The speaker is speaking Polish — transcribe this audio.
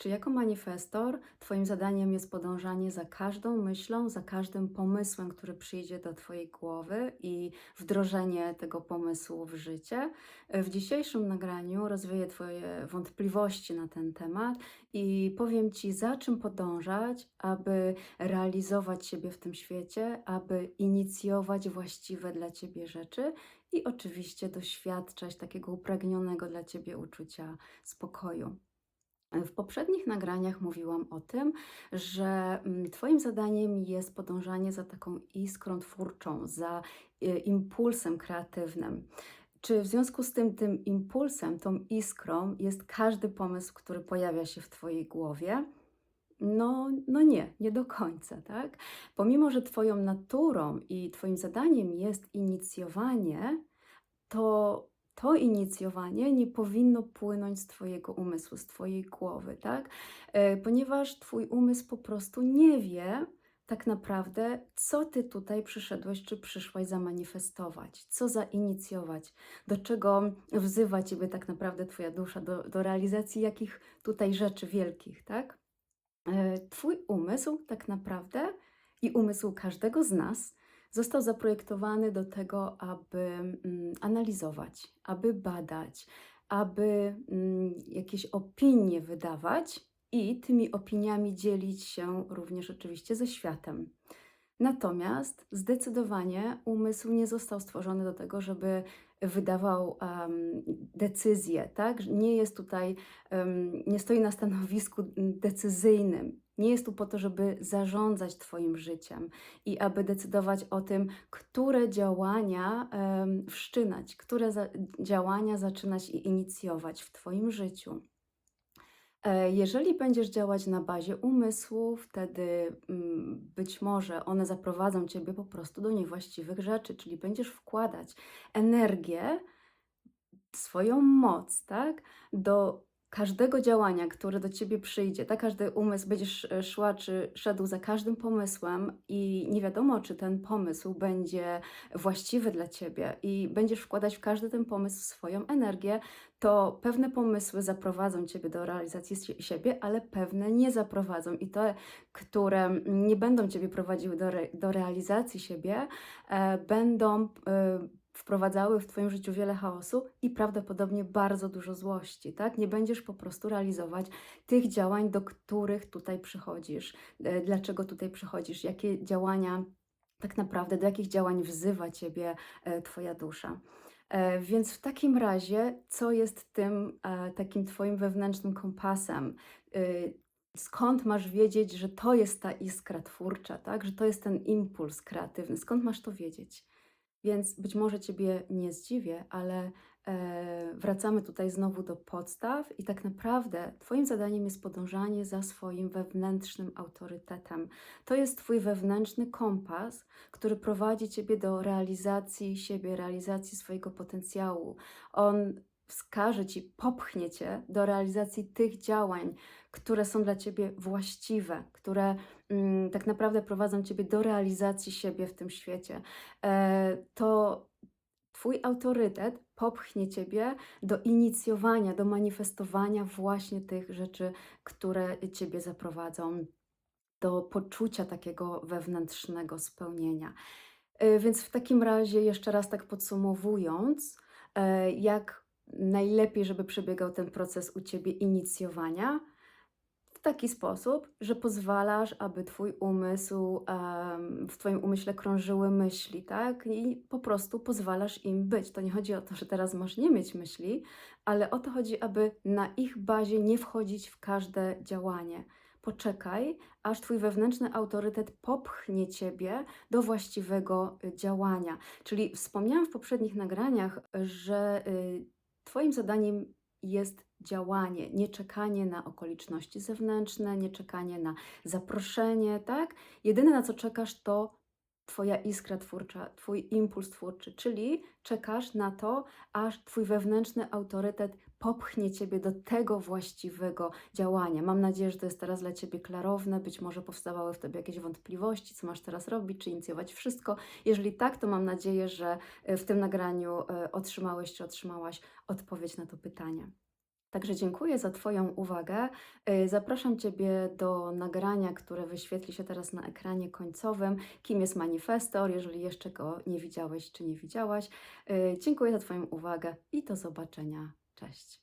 Czy jako manifestor Twoim zadaniem jest podążanie za każdą myślą, za każdym pomysłem, który przyjdzie do Twojej głowy i wdrożenie tego pomysłu w życie? W dzisiejszym nagraniu rozwieję Twoje wątpliwości na ten temat i powiem Ci, za czym podążać, aby realizować siebie w tym świecie, aby inicjować właściwe dla Ciebie rzeczy i oczywiście doświadczać takiego upragnionego dla Ciebie uczucia spokoju. W poprzednich nagraniach mówiłam o tym, że mm, Twoim zadaniem jest podążanie za taką iskrą twórczą, za e, impulsem kreatywnym. Czy w związku z tym, tym impulsem, tą iskrą jest każdy pomysł, który pojawia się w Twojej głowie? No, no nie, nie do końca, tak? Pomimo, że Twoją naturą i Twoim zadaniem jest inicjowanie, to to inicjowanie nie powinno płynąć z Twojego umysłu, z Twojej głowy, tak? E, Ponieważ Twój umysł po prostu nie wie tak naprawdę, co Ty tutaj przyszedłeś czy przyszłaś zamanifestować, co zainicjować, do czego wzywa Ciebie tak naprawdę Twoja dusza, do, do realizacji jakich tutaj rzeczy wielkich, tak? E, Twój umysł tak naprawdę i umysł każdego z nas został zaprojektowany do tego, aby mm, analizować, aby badać, aby mm, jakieś opinie wydawać i tymi opiniami dzielić się również oczywiście ze światem. Natomiast zdecydowanie umysł nie został stworzony do tego, żeby wydawał em, decyzje, tak? Nie jest tutaj, em, nie stoi na stanowisku decyzyjnym. Nie jest tu po to, żeby zarządzać Twoim życiem i aby decydować o tym, które działania em, wszczynać, które za działania zaczynać i inicjować w Twoim życiu. E, Jeżeli będziesz działać na bazie umysłu, wtedy mm, być może one zaprowadzą ciebie po prostu do niewłaściwych rzeczy, czyli będziesz wkładać energię, swoją moc, tak, do każdego działania, które do ciebie przyjdzie, tak, każdy umysł będziesz e, szła czy szedł za każdym pomysłem i nie wiadomo, czy ten pomysł będzie właściwy dla ciebie i będziesz wkładać w każdy ten pomysł swoją energię, to pewne pomysły zaprowadzą ciebie do realizacji sie- siebie, ale pewne nie zaprowadzą i te, które nie będą ciebie prowadziły do, re, do realizacji siebie, e, będą e, wprowadzały w Twoim życiu wiele chaosu i prawdopodobnie bardzo dużo złości, tak? Nie będziesz po prostu realizować tych działań, do których tutaj przychodzisz, e, dlaczego tutaj przychodzisz, jakie działania, tak naprawdę, do jakich działań wzywa Ciebie e, Twoja dusza. E, Więc w takim razie, co jest tym takim Twoim wewnętrznym kompasem? Skąd masz wiedzieć, że to jest ta iskra twórcza, tak? Że to jest ten impuls kreatywny? Skąd masz to wiedzieć? Więc być może Ciebie nie zdziwię, ale e, wracamy tutaj znowu do podstaw i tak naprawdę Twoim zadaniem jest podążanie za swoim wewnętrznym autorytetem. To jest Twój wewnętrzny kompas, który prowadzi Ciebie do realizacji siebie, realizacji swojego potencjału. On wskaże Ci, popchnie Cię do realizacji tych działań, które są dla Ciebie właściwe, które mm, tak naprawdę prowadzą Ciebie do realizacji siebie w tym świecie. E, to Twój autorytet popchnie Ciebie do inicjowania, do manifestowania właśnie tych rzeczy, które Ciebie zaprowadzą do poczucia takiego wewnętrznego spełnienia. E, Więc w takim razie, jeszcze raz tak podsumowując, e, jak najlepiej, żeby przebiegał ten proces u Ciebie inicjowania, w taki sposób, że pozwalasz, aby Twój umysł, w Twoim umyśle krążyły myśli, tak? I po prostu pozwalasz im być. To nie chodzi o to, że teraz masz nie mieć myśli, ale o to chodzi, aby na ich bazie nie wchodzić w każde działanie. Poczekaj, aż Twój wewnętrzny autorytet popchnie Ciebie do właściwego y, działania. Czyli wspomniałam w poprzednich nagraniach, że y, Twoim zadaniem jest działanie, nie czekanie na okoliczności zewnętrzne, nie czekanie na zaproszenie, tak? Jedyne na co czekasz to Twoja iskra twórcza, Twój impuls twórczy, czyli czekasz na to, aż Twój wewnętrzny autorytet popchnie Ciebie do tego właściwego działania. Mam nadzieję, że to jest teraz dla Ciebie klarowne, być może powstawały w Tobie jakieś wątpliwości, co masz teraz robić, czy inicjować wszystko. Jeżeli tak, to mam nadzieję, że e, w tym nagraniu e, otrzymałeś czy otrzymałaś odpowiedź na to pytanie. Także dziękuję za Twoją uwagę. Y, Zapraszam Ciebie do nagrania, które wyświetli się teraz na ekranie końcowym. Kim jest manifestor, jeżeli jeszcze go nie widziałeś czy nie widziałaś. Dziękuję za Twoją uwagę i do zobaczenia. Cześć.